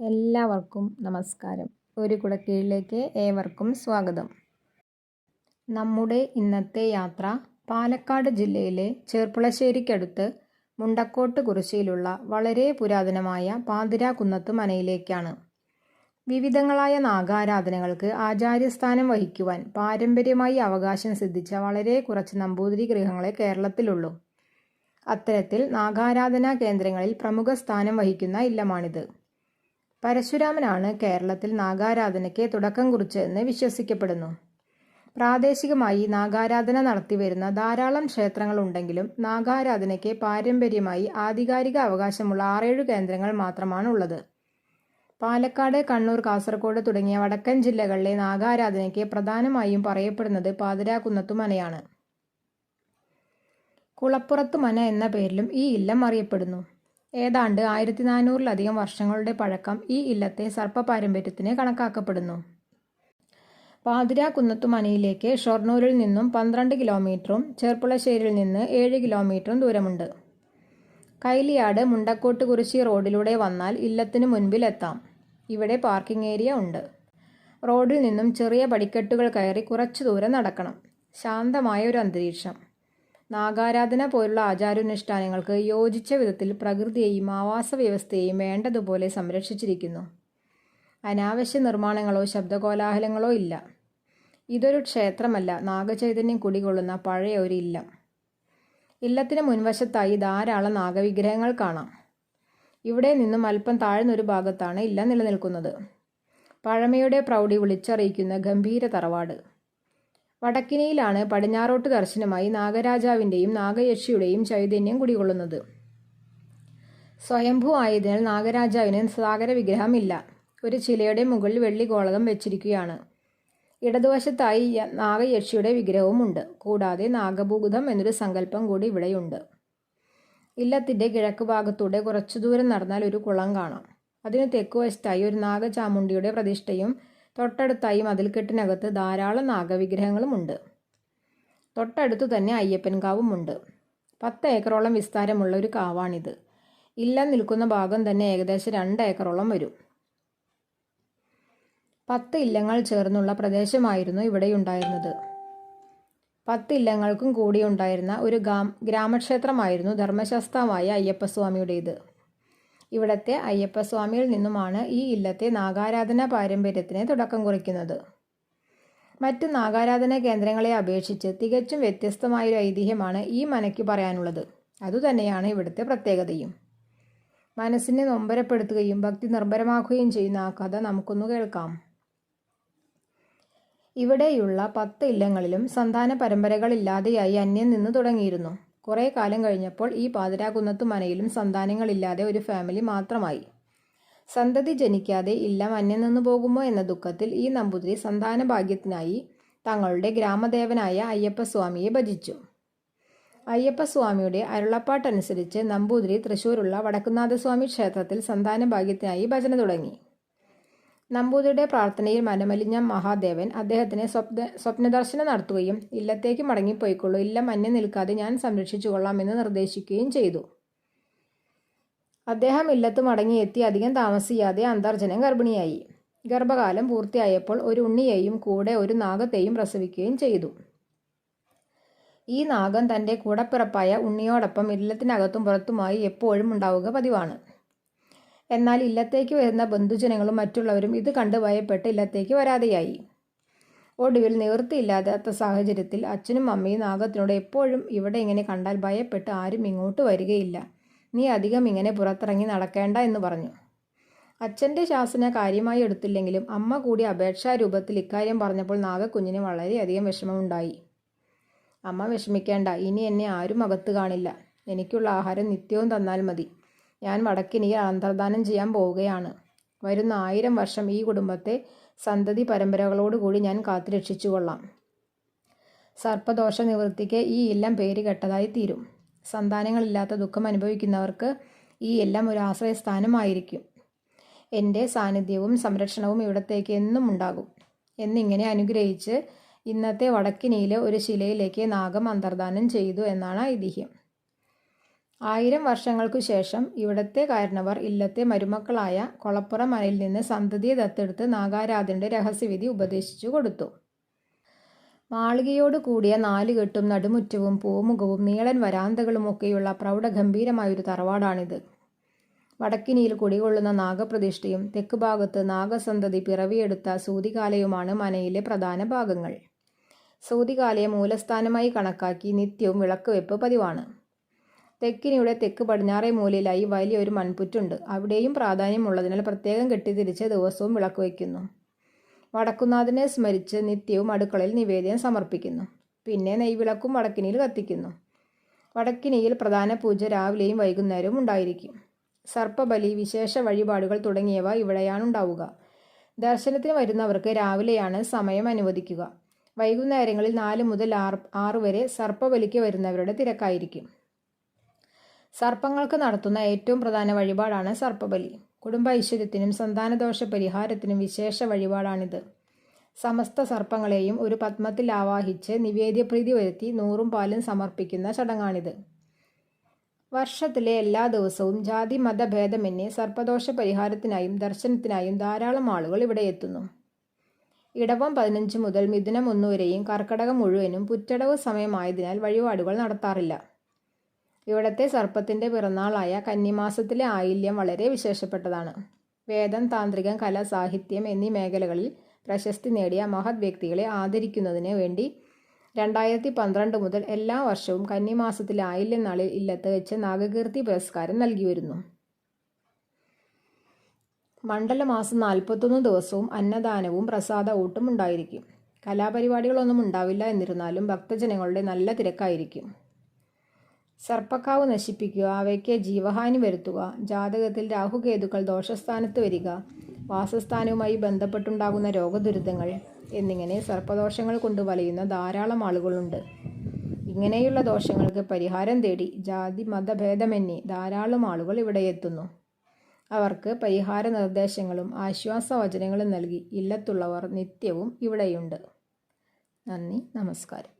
എല്ലാവർക്കും നമസ്കാരം. ഒരു കുടക്കീഴിലേക്ക് ഏവർക്കും സ്വാഗതം. നമ്മുടെ ഇന്നത്തെ യാത്ര പാലക്കാട് ജില്ലയിലെ ചെർപ്പുളശ്ശേരിക്കടുത്ത് മുണ്ടക്കോട്ട് കുറിശ്ശിയിലുള്ള വളരെ പുരാതനമായ പാതിരാകുന്നത്ത് മനയിലേക്കാണ്. വിവിധങ്ങളായ നാഗാരാധനകൾക്ക് ആചാര്യസ്ഥാനം വഹിക്കുവാൻ പാരമ്പര്യമായി അവകാശം സിദ്ധിച്ച വളരെ കുറച്ച് നമ്പൂതിരി ഗൃഹങ്ങളെ കേരളത്തിലുള്ളൂ. അത്തരത്തിൽ നാഗാരാധനാ കേന്ദ്രങ്ങളിൽ പ്രമുഖ സ്ഥാനം വഹിക്കുന്ന ഇല്ലമാണിത്. പരശുരാമനാണ് കേരളത്തിൽ നാഗാരാധനയ്ക്ക് തുടക്കം കുറിച്ചതെന്ന് വിശ്വസിക്കപ്പെടുന്നു. പ്രാദേശികമായി നാഗാരാധന നടത്തിവരുന്ന ധാരാളം ക്ഷേത്രങ്ങളുണ്ടെങ്കിലും നാഗാരാധനയ്ക്ക് പാരമ്പര്യമായി ആധികാരിക അവകാശമുള്ള ആറേഴു കേന്ദ്രങ്ങൾ മാത്രമാണ് ഉള്ളത് പാലക്കാട് കണ്ണൂർ കാസർഗോഡ് തുടങ്ങിയ വടക്കൻ ജില്ലകളിലെ നാഗാരാധനയ്ക്ക് പ്രധാനമായും പറയപ്പെടുന്നത് പാതിരാകുന്നത്തു മനയാണ് മന എന്ന പേരിലും ഈ ഇല്ലം അറിയപ്പെടുന്നു. ഏതാണ്ട് ആയിരത്തി നാനൂറിലധികം വർഷങ്ങളുടെ പഴക്കം ഈ ഇല്ലത്തെ സർപ്പ പാരമ്പര്യത്തിന് കണക്കാക്കപ്പെടുന്നു. പാതിര കുന്നത്തുമനയിലേക്ക് ഷൊർണൂരിൽ നിന്നും പന്ത്രണ്ട് കിലോമീറ്ററും ചെർപ്പുളശ്ശേരിയിൽ നിന്ന് ഏഴ് കിലോമീറ്ററും ദൂരമുണ്ട്. കൈലിയാട് മുണ്ടക്കോട്ട് കുരിശി റോഡിലൂടെ വന്നാൽ ഇല്ലത്തിന് മുൻപിൽ എത്താം. ഇവിടെ പാർക്കിംഗ് ഏരിയ ഉണ്ട്. റോഡിൽ നിന്നും ചെറിയ പടിക്കെട്ടുകൾ കയറി കുറച്ചു ദൂരം നടക്കണം. ശാന്തമായ ഒരു അന്തരീക്ഷം. നാഗാരാധന പോലുള്ള ആചാരാനുഷ്ഠാനങ്ങൾക്ക് യോജിച്ച വിധത്തിൽ പ്രകൃതിയെയും ആവാസ വ്യവസ്ഥയെയും വേണ്ടതുപോലെ സംരക്ഷിച്ചിരിക്കുന്നു. അനാവശ്യ നിർമ്മാണങ്ങളോ ശബ്ദകോലാഹലങ്ങളോ ഇല്ല. ഇതൊരു ക്ഷേത്രമല്ല നാഗചൈതന്യം കുടികൊള്ളുന്ന പഴയ ഒരു ഇല്ലം. ഇല്ലത്തിന് മുൻവശത്തായി ധാരാളം നാഗവിഗ്രഹങ്ങൾ കാണാം. ഇവിടെ നിന്നും അല്പം താഴ്ന്നൊരു ഭാഗത്താണ് ഇല്ല നിലനിൽക്കുന്നത്. പഴമയുടെ പ്രൗഢി വിളിച്ചറിയിക്കുന്ന ഗംഭീര തറവാട്. വടക്കിനിയിലാണ് പടിഞ്ഞാറോട്ട് ദർശനമായി നാഗരാജാവിന്റെയും നാഗയക്ഷിയുടെയും ചൈതന്യം കുടികൊള്ളുന്നത്. സ്വയംഭൂ ആയതിനാൽ നാഗരാജാവിന് സാഗര വിഗ്രഹമില്ല ഒരു ചിലയുടെ മുകളിൽ വെള്ളി ഗോളകം വെച്ചിരിക്കുകയാണ്. ഇടതുവശത്തായി നാഗയക്ഷിയുടെ വിഗ്രഹവും ഉണ്ട് കൂടാതെ നാഗഭൂഗുധം എന്നൊരു സങ്കല്പം കൂടി ഇവിടെയുണ്ട്. ഇല്ലത്തിന്റെ കിഴക്ക് ഭാഗത്തൂടെ കുറച്ചു ദൂരം നടന്നാൽ ഒരു കുളം കാണാം. അതിന് തെക്കുവശത്തായി ഒരു നാഗചാമുണ്ടിയുടെ പ്രതിഷ്ഠയും തൊട്ടടുത്തായി മതിൽക്കെട്ടിനകത്ത് ധാരാളം നാഗവിഗ്രഹങ്ങളുമുണ്ട്. തൊട്ടടുത്തു തന്നെ അയ്യപ്പൻ കാവുമുണ്ട് പത്ത് ഏക്കറോളം വിസ്താരമുള്ള ഒരു കാവാണിത്. ഇല്ലം നിൽക്കുന്ന ഭാഗം തന്നെ ഏകദേശം രണ്ട് ഏക്കറോളം വരും. പത്ത് ഇല്ലങ്ങൾ ചേർന്നുള്ള പ്രദേശമായിരുന്നു ഇവിടെയുണ്ടായിരുന്നത്. പത്ത് ഇല്ലങ്ങൾക്കും കൂടിയുണ്ടായിരുന്ന ഒരു ഗ്രാമക്ഷേത്രമായിരുന്നു ധർമ്മശാസ്ത്രമായ അയ്യപ്പസ്വാമിയുടേത്. ഇവിടത്തെ അയ്യപ്പസ്വാമിയിൽ നിന്നുമാണ് ഈ ഇല്ലത്തെ നാഗാരാധന പാരമ്പര്യത്തിന് തുടക്കം കുറിക്കുന്നത്. മറ്റ് നാഗാരാധന കേന്ദ്രങ്ങളെ അപേക്ഷിച്ച് തികച്ചും വ്യത്യസ്തമായൊരു ഐതിഹ്യമാണ് ഈ മനയ്ക്ക് പറയാനുള്ളത്. അതുതന്നെയാണ് ഇവിടുത്തെ പ്രത്യേകതയും. മനസ്സിനെ നൊമ്പരപ്പെടുത്തുകയും ഭക്തി നിർഭരമാക്കുകയും ചെയ്യുന്ന ആ കഥ നമുക്കൊന്ന് കേൾക്കാം. ഇവിടെയുള്ള പത്ത് ഇല്ലങ്ങളിലും സന്താന പരമ്പരകളില്ലാതെയായി അന്യം നിന്ന് തുടങ്ങിയിരുന്നു. കുറേ കാലം കഴിഞ്ഞപ്പോൾ ഈ പാതിരാകുന്നത്തു മനയിലും സന്താനങ്ങളില്ലാതെ ഒരു ഫാമിലി മാത്രമായി. സന്തതി ജനിക്കാതെ ഇല്ലം അന്യം നിന്നു പോകുമോ എന്ന ദുഃഖത്തിൽ ഈ നമ്പൂതിരി സന്താന ഭാഗ്യത്തിനായി തങ്ങളുടെ ഗ്രാമദേവനായ അയ്യപ്പസ്വാമിയെ ഭജിച്ചു. അയ്യപ്പസ്വാമിയുടെ അരുളപ്പാട്ടനുസരിച്ച് നമ്പൂതിരി തൃശൂരുള്ള വടക്കുന്നാഥസ്വാമി ക്ഷേത്രത്തിൽ സന്താന ഭാഗ്യത്തിനായി ഭജന തുടങ്ങി. നമ്പൂതിരിയുടെ പ്രാർത്ഥനയിൽ മനമലിഞ്ഞ മഹാദേവൻ അദ്ദേഹത്തിന് സ്വപ്ന സ്വപ്നദർശനം നടത്തുകയും ഇല്ലത്തേക്ക് മടങ്ങിപ്പോയിക്കൊള്ളൂ. ഇല്ലം അന്യം നിൽക്കാതെ ഞാൻ സംരക്ഷിച്ചുകൊള്ളാമെന്ന് നിർദ്ദേശിക്കുകയും ചെയ്തു. അദ്ദേഹം ഇല്ലത്ത് മടങ്ങിയെത്തി അധികം താമസിയാതെ അന്തർജനം ഗർഭിണിയായി. ഗർഭകാലം പൂർത്തിയായപ്പോൾ ഒരു ഉണ്ണിയെയും കൂടെ ഒരു നാഗത്തെയും പ്രസവിക്കുകയും ചെയ്തു. ഈ നാഗം തന്റെ കൂടപ്പിറപ്പായ ഉണ്ണിയോടൊപ്പം ഇല്ലത്തിനകത്തും പുറത്തുമായി എപ്പോഴും ഉണ്ടാവുക പതിവാണ്. എന്നാൽ ഇല്ലത്തേക്ക് വരുന്ന ബന്ധുജനങ്ങളും മറ്റുള്ളവരും ഇത് കണ്ട് ഭയപ്പെട്ട് ഇല്ലത്തേക്ക് വരാതെയായി. ഒടുവിൽ നിവൃത്തിയില്ലാത്ത സാഹചര്യത്തിൽ അച്ഛനും അമ്മയും നാഗത്തിനോട് എപ്പോഴും ഇവിടെ ഇങ്ങനെ കണ്ടാൽ ഭയപ്പെട്ട് ആരും ഇങ്ങോട്ട് വരികയില്ല. നീ അധികം ഇങ്ങനെ പുറത്തിറങ്ങി നടക്കേണ്ട എന്ന് പറഞ്ഞു. അച്ഛന്റെ ശാസന കാര്യമായി എടുത്തില്ലെങ്കിലും അമ്മ കൂടി അപേക്ഷാ രൂപത്തിൽ ഇക്കാര്യം പറഞ്ഞപ്പോൾ നാഗക്കുഞ്ഞിന് വളരെയധികം വിഷമമുണ്ടായി. അമ്മ വിഷമിക്കേണ്ട ഇനി എന്നെ ആരും അകത്ത് കാണില്ല. എനിക്കുള്ള ആഹാരം നിത്യവും തന്നാൽ മതി. ഞാൻ വടക്കിനിയിൽ അന്തർദാനം ചെയ്യാൻ പോവുകയാണ്. വരുന്ന ആയിരം വർഷം ഈ കുടുംബത്തെ സന്തതി പരമ്പരകളോടുകൂടി ഞാൻ കാത്തുരക്ഷിച്ചു കൊള്ളാം സർപ്പദോഷ നിവൃത്തിക്ക് ഈ ഇല്ലം പേര് കെട്ടതായി തീരും. സന്താനങ്ങളില്ലാത്ത ദുഃഖം അനുഭവിക്കുന്നവർക്ക് ഈ എല്ലാം ഒരു ആശ്രയസ്ഥാനമായിരിക്കും. എന്റെ സാന്നിധ്യവും സംരക്ഷണവും ഇവിടത്തേക്ക് എന്നും ഉണ്ടാകും. എന്നിങ്ങനെ അനുഗ്രഹിച്ച് ഇന്നത്തെ വടക്കിനിയിലെ ഒരു ശിലയിലേക്ക് നാഗം അന്തർദാനം ചെയ്തു എന്നാണ് ഐതിഹ്യം. ആയിരം വർഷങ്ങൾക്കു ശേഷം ഇവിടത്തെ കാരണവർ ഇല്ലത്തെ മരുമക്കളായ കൊളപ്പുറ മലയിൽ നിന്ന് സന്തതിയെ ദത്തെടുത്ത് നാഗാരാധന്റെ രഹസ്യവിധി ഉപദേശിച്ചു കൊടുത്തു. മാളികയോട് കൂടിയ നാലുകെട്ടും നടുമുറ്റവും പൂമുഖവും നീളൻ വരാന്തകളുമൊക്കെയുള്ള പ്രൗഢഗംഭീരമായൊരു തറവാടാണിത്. വടക്കിനിയിൽ കുടികൊള്ളുന്ന നാഗപ്രതിഷ്ഠയും തെക്ക് ഭാഗത്ത് നാഗസന്തതി പിറവിയെടുത്ത സൂതികാലയുമാണ് മനയിലെ പ്രധാന ഭാഗങ്ങൾ. സൂതികാലയെ മൂലസ്ഥാനമായി കണക്കാക്കി നിത്യവും വിളക്ക് വെപ്പ് പതിവാണ്. തെക്കിനിയുടെ തെക്ക് പടിഞ്ഞാറേ മൂലയിലായി വലിയൊരു മൺപുറ്റുണ്ട്. അവിടെയും പ്രാധാന്യമുള്ളതിനാൽ പ്രത്യേകം കെട്ടിത്തിരിച്ച് ദിവസവും വിളക്ക് വയ്ക്കുന്നു. വടക്കുന്നാഥനെ സ്മരിച്ച് നിത്യവും അടുക്കളയിൽ നിവേദ്യം സമർപ്പിക്കുന്നു. പിന്നെ നെയ്വിളക്കും വടക്കിനിയിൽ കത്തിക്കുന്നു. വടക്കിനിയിൽ പ്രധാന പൂജ രാവിലെയും വൈകുന്നേരവും ഉണ്ടായിരിക്കും. സർപ്പബലി വിശേഷ വഴിപാടുകൾ തുടങ്ങിയവ ഇവിടെയാണ് ഉണ്ടാവുക ദർശനത്തിന് വരുന്നവർക്ക് രാവിലെയാണ് സമയം അനുവദിക്കുക. വൈകുന്നേരങ്ങളിൽ നാല് മുതൽ ആറ് ആറ് വരെ സർപ്പബലിക്ക് വരുന്നവരുടെ തിരക്കായിരിക്കും. സർപ്പങ്ങൾക്ക് നടത്തുന്ന ഏറ്റവും പ്രധാന വഴിപാടാണ് സർപ്പബലി. കുടുംബ ഐശ്വര്യത്തിനും സന്താനദോഷ പരിഹാരത്തിനും വിശേഷ വഴിപാടാണിത്. സമസ്ത സർപ്പങ്ങളെയും ഒരു പത്മത്തിൽ ആവാഹിച്ച് നിവേദ്യപ്രീതി വരുത്തി നൂറും പാലും സമർപ്പിക്കുന്ന ചടങ്ങാണിത്. വർഷത്തിലെ എല്ലാ ദിവസവും ജാതി മതഭേദമന്യേ സർപ്പദോഷ പരിഹാരത്തിനായും ദർശനത്തിനായും ധാരാളം ആളുകൾ ഇവിടെ എത്തുന്നു. ഇടവം പതിനഞ്ച് മുതൽ മിഥുനം ഒന്നു വരെയും കർക്കടകം മുഴുവനും പുറ്റടവ് സമയമായതിനാൽ വഴിപാടുകൾ നടത്താറില്ല. ഇവിടത്തെ സർപ്പത്തിന്റെ പിറന്നാളായ കന്നിമാസത്തിലെ ആയില്യം വളരെ വിശേഷപ്പെട്ടതാണ്. വേദം താന്ത്രികം കല സാഹിത്യം എന്നീ മേഖലകളിൽ പ്രശസ്തി നേടിയ മഹത് വ്യക്തികളെ ആദരിക്കുന്നതിന് വേണ്ടി രണ്ടായിരത്തി പന്ത്രണ്ട് മുതൽ എല്ലാ വർഷവും കന്നിമാസത്തിലെ ആയില്യം നാളിൽ ഇല്ലത്ത് വെച്ച് നാഗകീർത്തി പുരസ്കാരം നൽകി വരുന്നു മണ്ഡലമാസം നാൽപ്പത്തൊന്ന് ദിവസവും അന്നദാനവും പ്രസാദ ഊട്ടും ഉണ്ടായിരിക്കും. കലാപരിപാടികളൊന്നും ഉണ്ടാവില്ല എന്നിരുന്നാലും ഭക്തജനങ്ങളുടെ നല്ല തിരക്കായിരിക്കും. സർപ്പക്കാവ് നശിപ്പിക്കുക അവയ്ക്ക് ജീവഹാനി വരുത്തുക ജാതകത്തിൽ രാഹുകേതുക്കൾ ദോഷസ്ഥാനത്ത് വരിക വാസസ്ഥാനവുമായി ബന്ധപ്പെട്ടുണ്ടാകുന്ന രോഗദുരിതങ്ങൾ എന്നിങ്ങനെ സർപ്പദോഷങ്ങൾ കൊണ്ട് വലയുന്ന ധാരാളം ആളുകളുണ്ട്. ഇങ്ങനെയുള്ള ദോഷങ്ങൾക്ക് പരിഹാരം തേടി ജാതി മതഭേദമന്യേ ധാരാളം ആളുകൾ ഇവിടെ എത്തുന്നു. അവർക്ക് പരിഹാര നിർദ്ദേശങ്ങളും ആശ്വാസവചനങ്ങളും നൽകി ഇല്ലത്തുള്ളവർ നിത്യവും ഇവിടെയുണ്ട്. നന്ദി നമസ്കാരം.